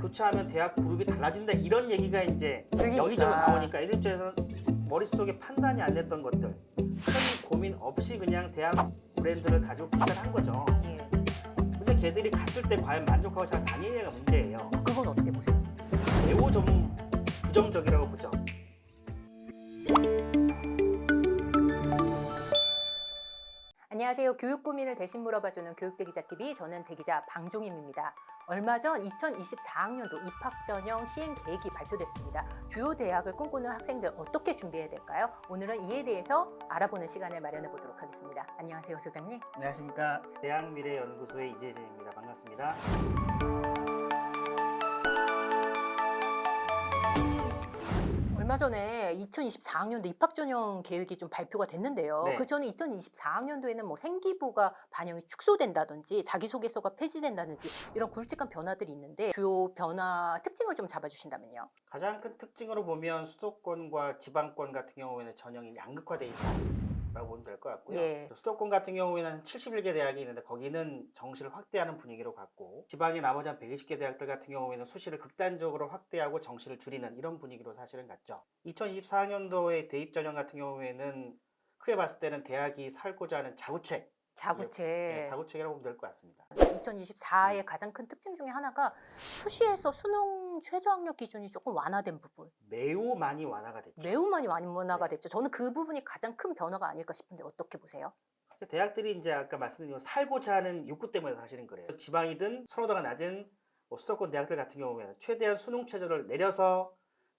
교체하면 대학 그룹이 달라진다 이런 얘기가 이제 들리니까. 여기저기 나오니까 애들 입장에서는 머릿속에 판단이 안 됐던 것들 큰 고민 없이 그냥 대학 브랜드를 가지고 교체를 한 거죠. 예. 근데 걔들이 갔을 때 과연 만족하고 잘 다니느냐가 문제예요. 그건 어떻게 보세요? 매우 좀 부정적이라고 보죠. 안녕하세요. 교육 고민을 대신 물어봐주는 교육대기자TV 저는 대기자 방종임입니다. 얼마 전 2024학년도 입학 전형 시행 계획이 발표됐습니다. 주요 대학을 꿈꾸는 학생들 어떻게 준비해야 될까요? 오늘은 이에 대해서 알아보는 시간을 마련해 보도록 하겠습니다. 안녕하세요, 소장님. 안녕하십니까 대학미래연구소의 이재진입니다. 반갑습니다. 얼마 전에 2024학년도 입학 전형 계획이 좀 발표가 됐는데요. 네. 그 전에 2024학년도에는 뭐 생기부가 반영이 축소된다든지 자기소개서가 폐지된다든지 이런 굵직한 변화들이 있는데 주요 변화 특징을 좀 잡아주신다면요. 가장 큰 특징으로 보면 수도권과 지방권 같은 경우에는 전형이 양극화돼 있다 라고 보면 될 것 같고요. 예. 수도권 같은 경우에는 71개 대학이 있는데 거기는 정시를 확대하는 분위기로 갔고 지방의 나머지 한 120개 대학들 같은 경우에는 수시를 극단적으로 확대하고 정시를 줄이는 이런 분위기로 사실은 갔죠. 2024학년도의 대입 전형 같은 경우에는 크게 봤을 때는 대학이 살고자 하는 자구책, 자구책. 네, 자구책이라고 보면 될 것 같습니다. 2024의 가장 큰 특징 중에 하나가 수시에서 수능 최저학력 기준이 조금 완화된 부분. 매우 많이 완화가 됐죠. 매우 많이 완화가 네. 됐죠. 저는 그 부분이 가장 큰 변화가 아닐까 싶은데 어떻게 보세요? 대학들이 이제 아까 말씀드린 살고자 하는 욕구 때문에 사실은 그래요. 지방이든 선호도가 낮은 뭐 수도권 대학들 같은 경우에는 최대한 수능 최저를 내려서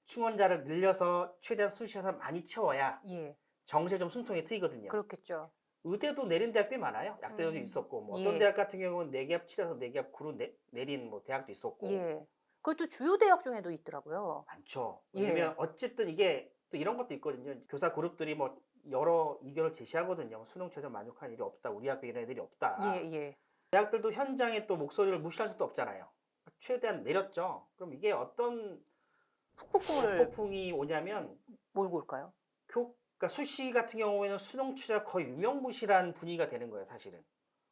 충원자를 늘려서 최대한 수시에서 많이 채워야 예, 정시에 좀 숨통이 트이거든요. 그렇겠죠. 의대도 내린 대학 꽤 많아요. 약대도 음. 있었고 뭐 어떤 예. 대학 같은 경우는 네 개합 치러서 네 개합 구로 내, 내린 뭐 대학도 있었고 예. 그것도 주요 대학 중에도 있더라고요. 많죠. 예. 왜냐면 어쨌든 이게 또 이런 것도 있거든요. 교사 그룹들이 뭐 여러 의견을 제시하거든요. 수능 최저 만족한 일이 없다. 우리 학교 이런 애들이 없다. 예, 예. 대학들도 현장에 또 목소리를 무시할 수도 없잖아요. 최대한 내렸죠. 그럼 이게 어떤 폭풍이 오냐면 몰고 올까요? 교, 그러니까 수시 같은 경우에는 수능 취자 거의 유명무실한 분위기가 되는 거예요, 사실은.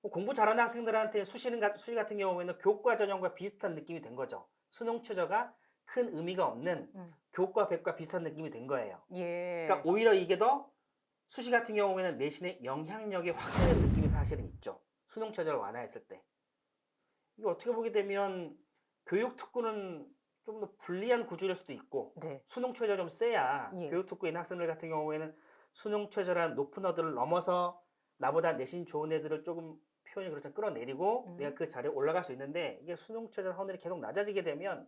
뭐 공부 잘하는 학생들한테 수시는 가- 수시 같은 경우에는 교과 전형과 비슷한 느낌이 된 거죠. 수능 최저가 큰 의미가 없는 음. 교과 백과 비슷한 느낌이 된 거예요. 예. 그러니까 오히려 이게 더 수시 같은 경우에는 내신의 영향력이 확대된 느낌이 사실은 있죠. 수능 최저를 완화했을 때. 이게 어떻게 보게 되면 교육 특구는 좀 더 불리한 구조일 수도 있고 네. 수능 최저 좀 세야 예. 교육 특구인 학생들 같은 경우에는 수능 최저란 높은 어들을 넘어서 나보다 내신 좋은 애들을 조금 표현이 그렇죠 끌어내리고 음. 내가 그 자리에 올라갈 수 있는데 이게 수능 최저 하늘이 계속 낮아지게 되면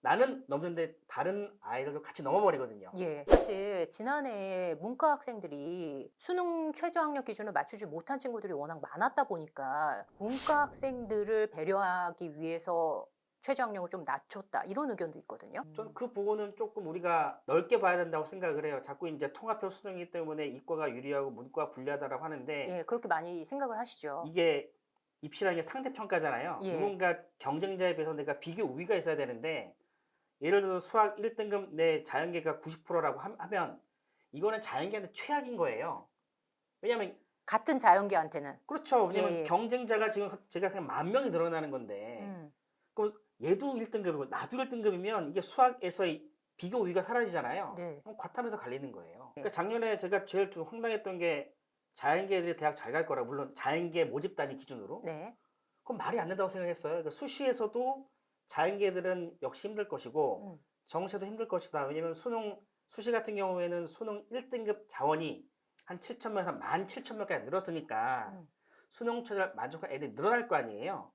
나는 넘는데 다른 아이들도 같이 넘어버리거든요. 예. 사실 지난해 문과 학생들이 수능 최저 학력 기준을 맞추지 못한 친구들이 워낙 많았다 보니까 문과 학생들을 배려하기 위해서 최저 학력을 좀 낮췄다 이런 의견도 있거든요. 저는 그 부분은 조금 우리가 넓게 봐야 된다고 생각을 해요. 자꾸 이제 통합형 수능이기 때문에 이과가 유리하고 문과가 불리하다라고 하는데 예, 그렇게 많이 생각을 하시죠. 이게 입시라는 게 상대평가잖아요. 예. 누군가 경쟁자에 비해서 내가 비교 우위가 있어야 되는데 예를 들어서 수학 1등급 내 자연계가 90%라고 하면 이거는 자연계한테 최악인 거예요. 왜냐하면 같은 자연계한테는. 그렇죠. 왜냐면 예, 예. 경쟁자가 지금 제가 생각 만 명이 늘어나는 건데 음, 얘도 1등급이고 나도 1등급이면 이게 수학에서의 비교 우위가 사라지잖아요. 네. 그럼 과탐에서 갈리는 거예요. 네. 그러니까 작년에 제가 제일 좀 황당했던 게 자연계 애들이 대학 잘 갈 거라 물론 자연계 모집 단위 기준으로 네. 그건 말이 안 된다고 생각했어요. 그러니까 수시에서도 자연계 애들은 역시 힘들 것이고 음. 정시도 힘들 것이다. 왜냐면 수능 수시 같은 경우에는 수능 1등급 자원이 한 7천 명에서 1만 7천 명까지 늘었으니까 음. 수능 최저 만족한 애들이 늘어날 거 아니에요.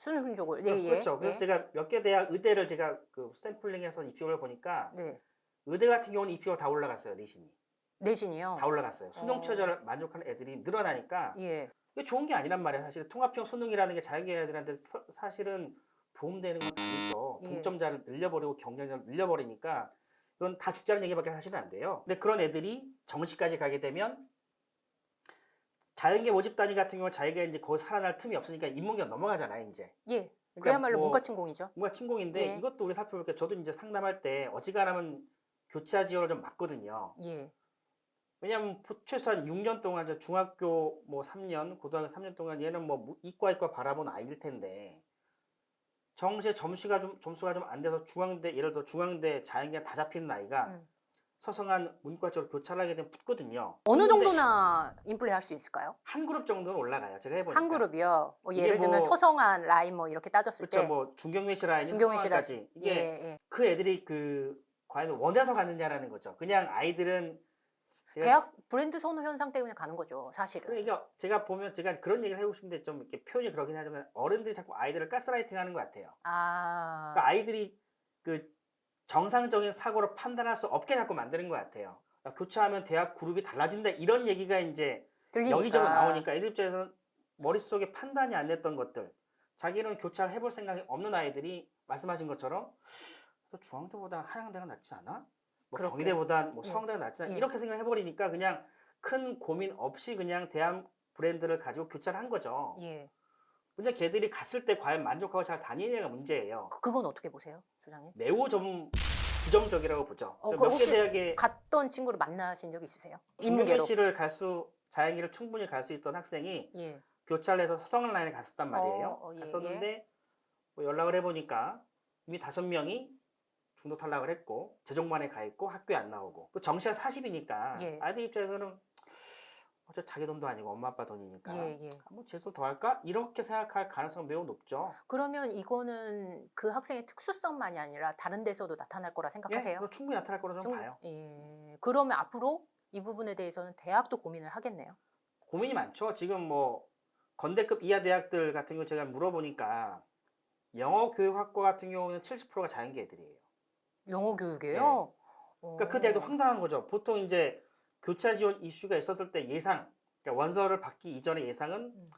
수능 충족을. 네, 예. 그렇죠. 그래서 예. 제가 몇 개 대학 의대를 제가 그 스탬플링해서 입시를 보니까 네. 의대 같은 경우는 입시가 다 올라갔어요. 내신이 내신이요. 다 올라갔어요. 수능 어. 최저를 만족하는 애들이 늘어나니까 예. 이게 좋은 게 아니란 말이에요. 사실 통합형 수능이라는 게 자연계 애들한테 서- 사실은 도움되는 건 아니죠. 예. 동점자를 늘려버리고 경쟁자를 늘려버리니까 이건 다 죽자는 얘기밖에 사실은 안 돼요. 근데 그런 애들이 정시까지 가게 되면 자연계 모집 단위 같은 경우 자기가 이제 거기 살아날 틈이 없으니까 인문계 넘어가잖아요. 이제. 예. 그러니까 그야말로 뭐 문과 침공이죠. 뭔가 침공인데 예. 이것도 우리 살펴볼게요. 저도 이제 상담할 때 어지간하면 교차 지원을 좀 맞거든요. 예. 왜냐하면 보- 최소한 6년 동안 저 중학교 뭐 3년, 고등학교 3년 동안 얘는 뭐 무- 이과 이과 바라본 아이일 텐데 정시에 점수가 좀 점수가 좀 안 돼서 중앙대 예를 들어 중앙대 자연계가 다 잡히는 아이가 음. 서성한 문과 쪽으로 교차를 하게 되면 붙거든요. 어느 정도나 인플레이 할수 있을까요? 한 그룹 정도는 올라가요. 제가 해보니까. 한 그룹이요. 뭐 이게 예를 들면 뭐- 서성한 라인 뭐 이렇게 따졌을 그렇죠. 때뭐씨 라인. 서성한까지 예, 이게 예. 그 애들이 그 과연 원해서 갔느냐라는 거죠. 그냥 아이들은 제가 대학 브랜드 선호 현상 때문에 가는 거죠, 사실은. 근데 이게 제가 보면 제가 그런 얘기를 해보고 싶은데 좀 이렇게 표현이 그러긴 하지만 어른들이 자꾸 아이들을 가스라이팅하는 것 같아요. 아, 그러니까 아이들이 그 정상적인 사고로 판단할 수 없게 자꾸 만드는 것 같아요. 야, 교차하면 대학 그룹이 달라진다 이런 얘기가 이제 들리니까. 여기저기 나오니까 애들 입장에서는 머릿속에 판단이 안 됐던 것들 자기는 교차를 해볼 생각이 없는 아이들이 말씀하신 것처럼 또 중앙대보다 하양대가 낫지 않아? 뭐 그렇게. 경희대보다 뭐 예. 서강대가 낫지 않아? 예. 이렇게 생각해버리니까 그냥 큰 고민 없이 그냥 대한 브랜드를 가지고 교차를 한 거죠. 예. 문제 걔들이 갔을 때 과연 만족하고 잘 다니느냐가 문제예요. 그- 그건 어떻게 보세요, 소장님? 매우 좀 부정적이라고 보죠. 어, 그 몇개 혹시 대학에 갔던 친구를 만나신 적 있으세요? 인문계로. 씨를 갈수 자연기를 충분히 갈 수 있던 학생이 예. 교차를 해서 서성을 라인에 갔었단 말이에요. 어, 어, 예, 갔었는데 뭐 연락을 해보니까 이미 다섯 명이 중도 탈락을 했고 재종반에 가 있고 학교에 안 나오고 또 정시가 40이니까 예. 아이들 입장에서는 어차 자기 돈도 아니고 엄마 아빠 돈이니까 예, 예. 뭐 재수 더 할까 이렇게 생각할 가능성은 매우 높죠. 그러면 이거는 그 학생의 특수성만이 아니라 다른 데서도 나타날 거라 예, 생각하세요? 그거 충분히 나타날 거라고 저는 좀- 봐요. 예. 그러면 앞으로 이 부분에 대해서는 대학도 고민을 하겠네요. 고민이 많죠. 지금 뭐 건대급 이하 대학들 같은 경우 제가 물어보니까 영어 교육학과 같은 경우는 70%가 자연계 애들이에요. 영어 교육이에요. 그러니까 그 대학도 황당한 거죠. 보통 이제 교차 지원 이슈가 있었을 때 예상, 그러니까 원서를 받기 이전의 예상은 음.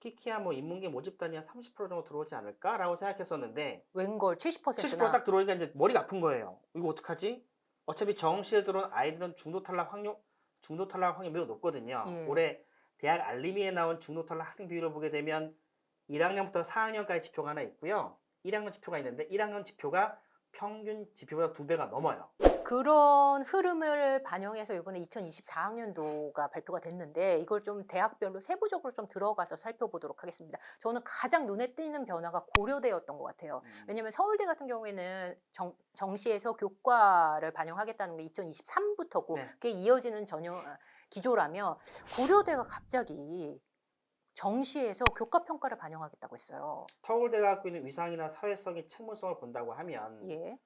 키키야 뭐 인문계 모집단이 한 30% 정도 들어오지 않을까라고 생각했었는데 웬걸 70%나 70%딱 들어오니까 이제 머리가 아픈 거예요. 이거 어떡하지? 어차피 정시에 들어온 아이들은 중도 탈락 확률 중도 탈락 확률이 매우 높거든요. 예. 올해 대학 알림이에 나온 중도 탈락 학생 비율을 보게 되면 1학년부터 4학년까지 지표가 하나 있고요. 1학년 지표가 있는데 1학년 지표가 평균 지표보다 두 배가 넘어요. 그런 흐름을 반영해서 이번에 2024학년도가 발표가 됐는데 이걸 좀 대학별로 세부적으로 좀 들어가서 살펴보도록 하겠습니다. 저는 가장 눈에 띄는 변화가 고려대였던 것 같아요. 음. 왜냐하면 서울대 같은 경우에는 정, 정시에서 교과를 반영하겠다는 게 2023부터고 네. 그게 이어지는 전형 아, 기조라면 고려대가 갑자기 정시에서 교과 평가를 반영하겠다고 했어요. 서울대가 갖고 있는 위상이나 사회성의 책무성을 본다고 하면 예.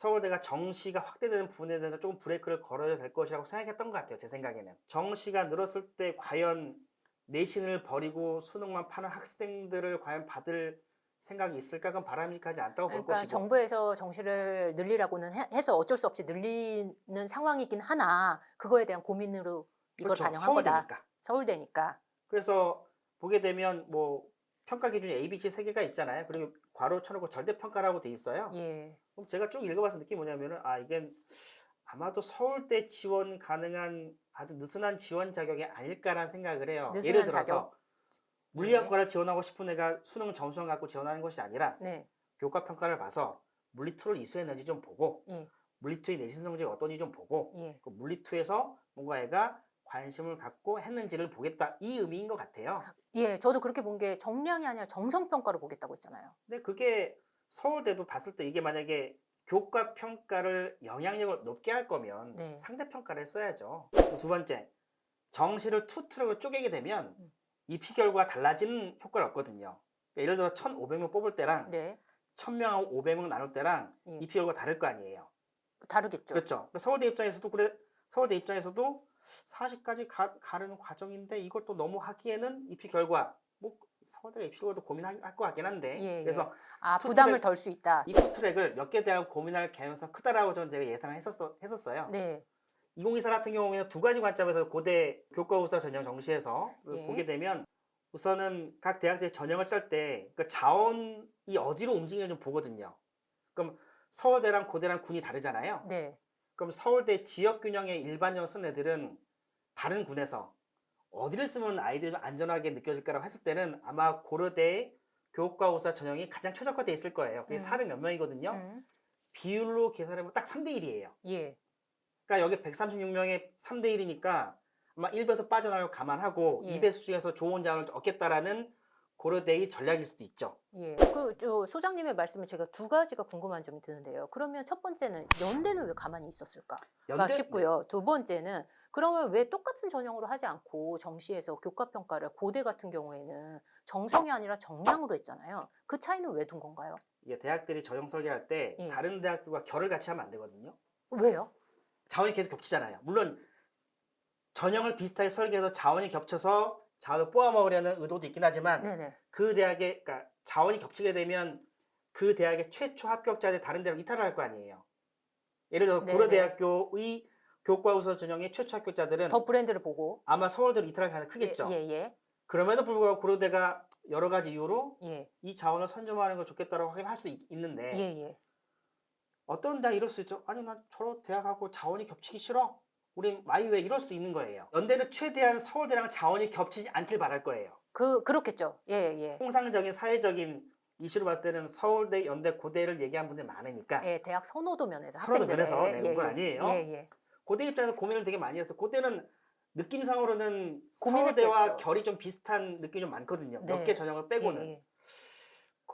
서울대가 정시가 확대되는 부분에 대해서 조금 브레이크를 걸어야 될 것이라고 생각했던 것 같아요. 제 생각에는. 정시가 늘었을 때 과연 내신을 버리고 수능만 파는 학생들을 과연 받을 생각이 있을까? 그건 바람직하지 않다고 볼 그러니까 것이고. 정부에서 정시를 늘리라고는 해- 해서 어쩔 수 없이 늘리는 상황이긴 하나 그거에 대한 고민으로 이걸 그렇죠. 반영한 거다. 서울대니까. 서울대니까. 그래서 보게 되면 뭐 평가 기준이 A, B, C 세 개가 있잖아요. 그리고 괄호 쳐놓고 절대 평가라고 돼 있어요. 예. 그럼 제가 쭉 읽어봐서 느낀 게 뭐냐면은 아 이게 아마도 서울대 지원 가능한 아주 느슨한 지원 자격이 아닐까라는 생각을 해요. 예를 들어서 자격? 물리학과를 지원하고 싶은 애가 수능 점수만 갖고 지원하는 것이 아니라 네. 교과 평가를 봐서 물리2를 이수했는지 좀 보고 예. 물리2의 내신 성적이 어떤지 좀 보고 예. 그 물리2에서 뭔가 애가 관심을 갖고 했는지를 보겠다 이 의미인 것 같아요. 예, 저도 그렇게 본 게 정량이 아니라 정성 평가를 보겠다고 했잖아요. 근데 그게 서울대도 봤을 때 이게 만약에 교과 평가를 영향력을 높게 할 거면 네. 상대 평가를. 그리고 두 번째, 정시를 투 트랙으로 쪼개게 되면 음. 입시 결과가 달라지는 효과가 없거든요. 그러니까 예를 들어 1,500명 뽑을 때랑 네. 1,000명하고 500명 나눌 때랑 예. 입시 결과가 다를 거 아니에요. 다르겠죠. 그렇죠. 그러니까 서울대 입장에서도 그래 서울대 입장에서도 40까지 가, 가는 과정인데 이걸 또 너무 하기에는 입시 결과 뭐 서울대 입시 결과도 고민할 것 같긴 한데 예, 예. 그래서 아, 투 부담을 덜 수 있다. 이 투트랙을 몇 개 대학 고민할 가능성 크다라고 저는 제가 예상을 했었어, 했었어요. 네. 2024 같은 경우에는 두 가지 관점에서 고대 교과우사 전형 정시에서 예. 보게 되면 우선은 각 대학들이 전형을 짤 때 그 자원이 어디로 움직이는지 좀 보거든요. 그럼 서울대랑 고대랑 군이 다르잖아요. 네. 그럼 서울대 지역 균형의 일반형 쓴 애들은 다른 군에서 어디를 쓰면 아이들이 좀 안전하게 느껴질까라고 했을 때는 아마 고려대의 교과우사 전형이 가장 최적화되어 있을 거예요. 그게 음. 400몇 명이거든요. 음. 비율로 계산해보면 딱 3대 1이에요. 예. 그러니까 여기 136명의 3대 1이니까 아마 1배에서 빠져나올 걸 감안하고 예. 2배수 중에서 좋은 자원을 얻겠다라는 고려대의 전략일 수도 있죠. 예. 그저 소장님의 말씀을 제가 두 가지가 궁금한 점이 드는데요. 그러면 첫 번째는 연대는 왜 가만히 있었을까? 가 연대- 싶고요. 두 번째는 그러면 왜 똑같은 전형으로 하지 않고 정시에서 교과 평가를 고대 같은 경우에는 정성이 아니라 정량으로 했잖아요. 그 차이는 왜 둔 건가요? 이게 대학들이 전형 설계할 때 예. 다른 대학들과 결을 같이 하면 안 되거든요. 왜요? 자원이 계속 겹치잖아요. 물론 전형을 비슷하게 설계해서 자원이 겹쳐서 자원을 뽑아 먹으려는 의도도 있긴 하지만 네네. 그 대학의 그러니까 자원이 겹치게 되면 그 대학의 최초 합격자들 다른 데로 이탈을 할 거 아니에요. 예를 들어. 고려대학교의 교과 우수 전형의 최초 합격자들은 더 브랜드를 보고 아마 서울대로 이탈할 가능성이 크겠죠. 예, 예, 그럼에도 불구하고 고려대가 여러 가지 이유로 예, 이 자원을 선점하는 걸 좋겠다라고 하긴 할수 있는데 예, 예. 어떤 대학 이럴 수 있죠. 아니 난 저런 대학하고 자원이 겹치기 싫어. 우린 마이웨이 이럴 수도 있는 거예요. 연대는 최대한 서울대랑 자원이 겹치지 않길 바랄 거예요. 그 그렇겠죠. 예, 예. 통상적인 사회적인 이슈로 봤을 때는 서울대, 연대, 고대를 얘기한 분들 많으니까 예, 대학 선호도 면에서 선호도 학생들의 면에서 내는 건 아니에요. 예, 예. 고대 입장에서 고민을 되게 많이 했어. 고대는 느낌상으로는 고민했겠죠. 서울대와 결이 좀 비슷한 느낌이 좀 많거든요. 몇 네. 개 전형을 빼고는. 예, 예.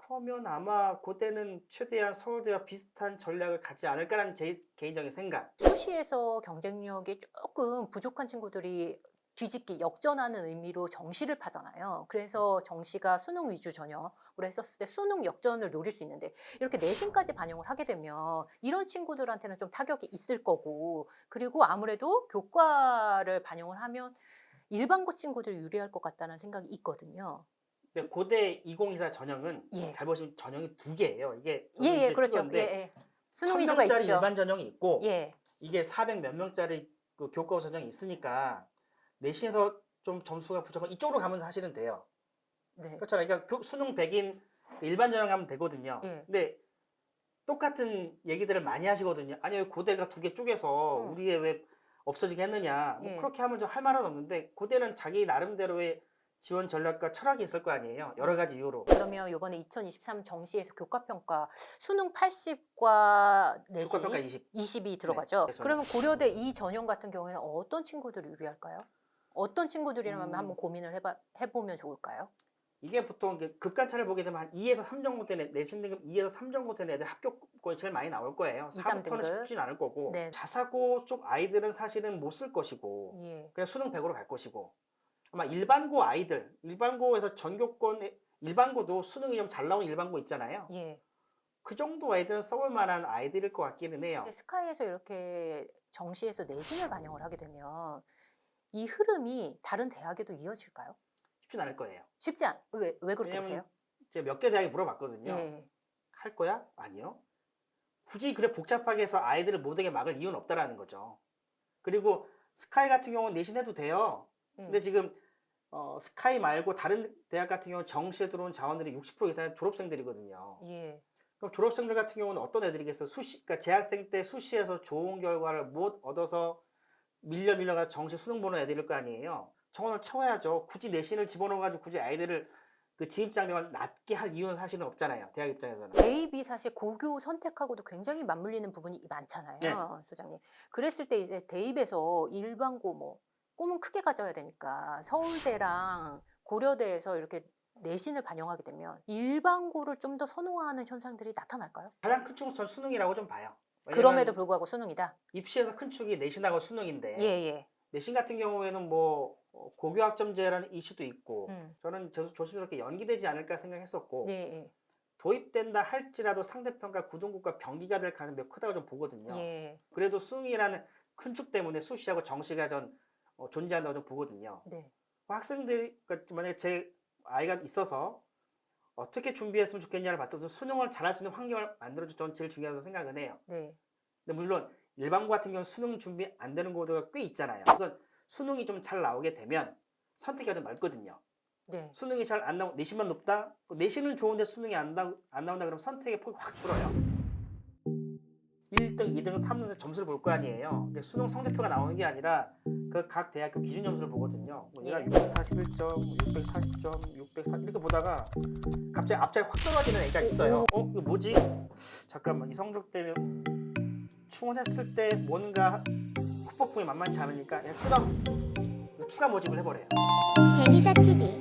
그러면 아마 고대는 최대한 서울대와 비슷한 전략을 갖지 않을까라는 제 개인적인 생각. 수시에서 경쟁력이 조금 부족한 친구들이 뒤집기 역전하는 의미로 정시를 파잖아요. 그래서 정시가 수능 위주 전형으로 했었을 때 수능 역전을 노릴 수 있는데 이렇게 내신까지 반영을 하게 되면 이런 친구들한테는 좀 타격이 있을 거고 그리고 아무래도 교과를 반영을 하면 일반고 친구들 유리할 것 같다는 생각이 있거든요. 근데 고대 2024 전형은 예. 잘 보시면 전형이 두 개예요. 이게 예, 예, 이제 그렇죠. 예, 예. 수능 위주가 1000명짜리 있죠. 일반 전형이 있고 예, 이게 400 몇 명짜리 그 교과 전형이 있으니까 내신에서 좀 점수가 부족한 이쪽으로 가면 사실은 돼요. 네. 그렇잖아요. 그러니까 교- 수능 100인 일반 전형 하면 되거든요. 예. 근데 똑같은 얘기들을 많이 하시거든요. 아니 왜 고대가 두 개 쪼개서 음. 우리의 왜 없어지게 했느냐. 뭐 예. 그렇게 하면 좀 할 말은 없는데 고대는 자기 나름대로의 지원 전략과 철학이 있을 거 아니에요. 여러 가지 이유로. 그러면 이번에 2023 정시에서 교과 평가 수능 80과 내신 교과 평가 20. 20이 들어가죠. 네. 그러면 고려대 이 전형 같은 경우에는 어떤 친구들이 유리할까요? 어떤 친구들이라면 음. 한번 고민을 해봐, 해보면 좋을까요? 이게 보통 이게 급관차를 보게 되면 한 2에서 3 정도 되는 내신 등급 2에서 3 정도 되는 애들 합격권이 제일 많이 나올 거예요. 이, 삼 4부터는 등급. 쉽진 않을 거고 네. 자사고 쪽 아이들은 사실은 못 쓸 것이고 예. 그냥 수능 100으로 갈 것이고 아마 일반고 아이들 일반고에서 전교권 일반고도 수능이 좀 잘 나온 일반고 있잖아요. 예. 그 정도 아이들은 써볼 만한 아이들일 것 같기는 해요. 스카이에서 이렇게 정시에서 내신을 반영을 하게 되면 이 흐름이 다른 대학에도 이어질까요? 쉽진 않을 거예요. 쉽지 않. 왜, 왜 그렇게? 왜냐면 제가 몇 개 대학에 물어봤거든요. 예. 할 거야? 아니요. 굳이 그래 복잡하게 해서 아이들을 못하게 막을 이유는 없다라는 거죠. 그리고 스카이 같은 경우는 내신해도 돼요. 예. 근데 지금 어, 스카이 말고 다른 대학 같은 경우는 정시에 들어온 자원들이 60% 이상의 졸업생들이거든요. 예. 그럼 졸업생들 같은 경우는 어떤 애들이겠어요? 수시, 그러니까 재학생 때 수시에서 좋은 결과를 못 얻어서 밀려 밀려가 정시 수능 보는 애들일 거 아니에요. 정원을 채워야죠. 굳이 내신을 집어넣어가지고 굳이 아이들을 그 진입장벽을 낮게 할 이유는 사실은 없잖아요. 대학 입장에서는. A, 사실 고교 선택하고도 굉장히 맞물리는 부분이 많잖아요, 네. 소장님. 그랬을 때 이제 대입에서 일반고 뭐 꿈은 크게 가져야 되니까 서울대랑 고려대에서 이렇게 내신을 반영하게 되면 일반고를 좀 더 선호하는 현상들이 나타날까요? 가장 큰 축은 전 수능이라고 좀 봐요. 왜냐면 그럼에도 불구하고 수능이다. 입시에서 큰 축이 내신하고 수능인데 예, 예. 내신 같은 경우에는 뭐 어, 고교 학점제라는 이슈도 있고 음. 저는 조- 조심스럽게 연기되지 않을까 생각했었고 예, 예. 도입된다 할지라도 상대평가 구등급과 병기가 될 가능성이 크다고 좀 보거든요. 예. 그래도 수능이라는 큰 축 때문에 수시하고 정시가 전 어, 존재한다고 좀 보거든요. 네. 학생들이 그러니까 만약에 제 아이가 있어서 어떻게 준비했으면 좋겠냐를 봤을 때 수능을 잘할 수 있는 환경을 만들어줘 저는 제일 중요하다고 생각은 해요. 네. 근데 물론 일반고 같은 경우는 수능 준비 안 되는 고도가 꽤 있잖아요. 우선 수능이 좀 잘 나오게 되면 선택이 좀 넓거든요. 네. 수능이 잘 안 나오 내신만 높다? 내신은 좋은데 수능이 안, 나, 안 나온다 그러면 선택의 폭이 확 줄어요. 1등, 2등, 3등 점수를 볼 거 아니에요. 그러니까 수능 성적표가 나오는 게 아니라 그 각 대학교 기준 점수를 보거든요. 뭐 얘가 예. 641점, 640점, 604 이렇게 보다가 갑자기 앞자리 확 떨어지는 애가 있어요. 어? 이거 뭐지? 잠깐만 이 성적 때문에 충원했을 때 뭔가 후폭풍이 만만치 않으니까 그냥. 이거 추가 모집을 해버려요. 대기자 TV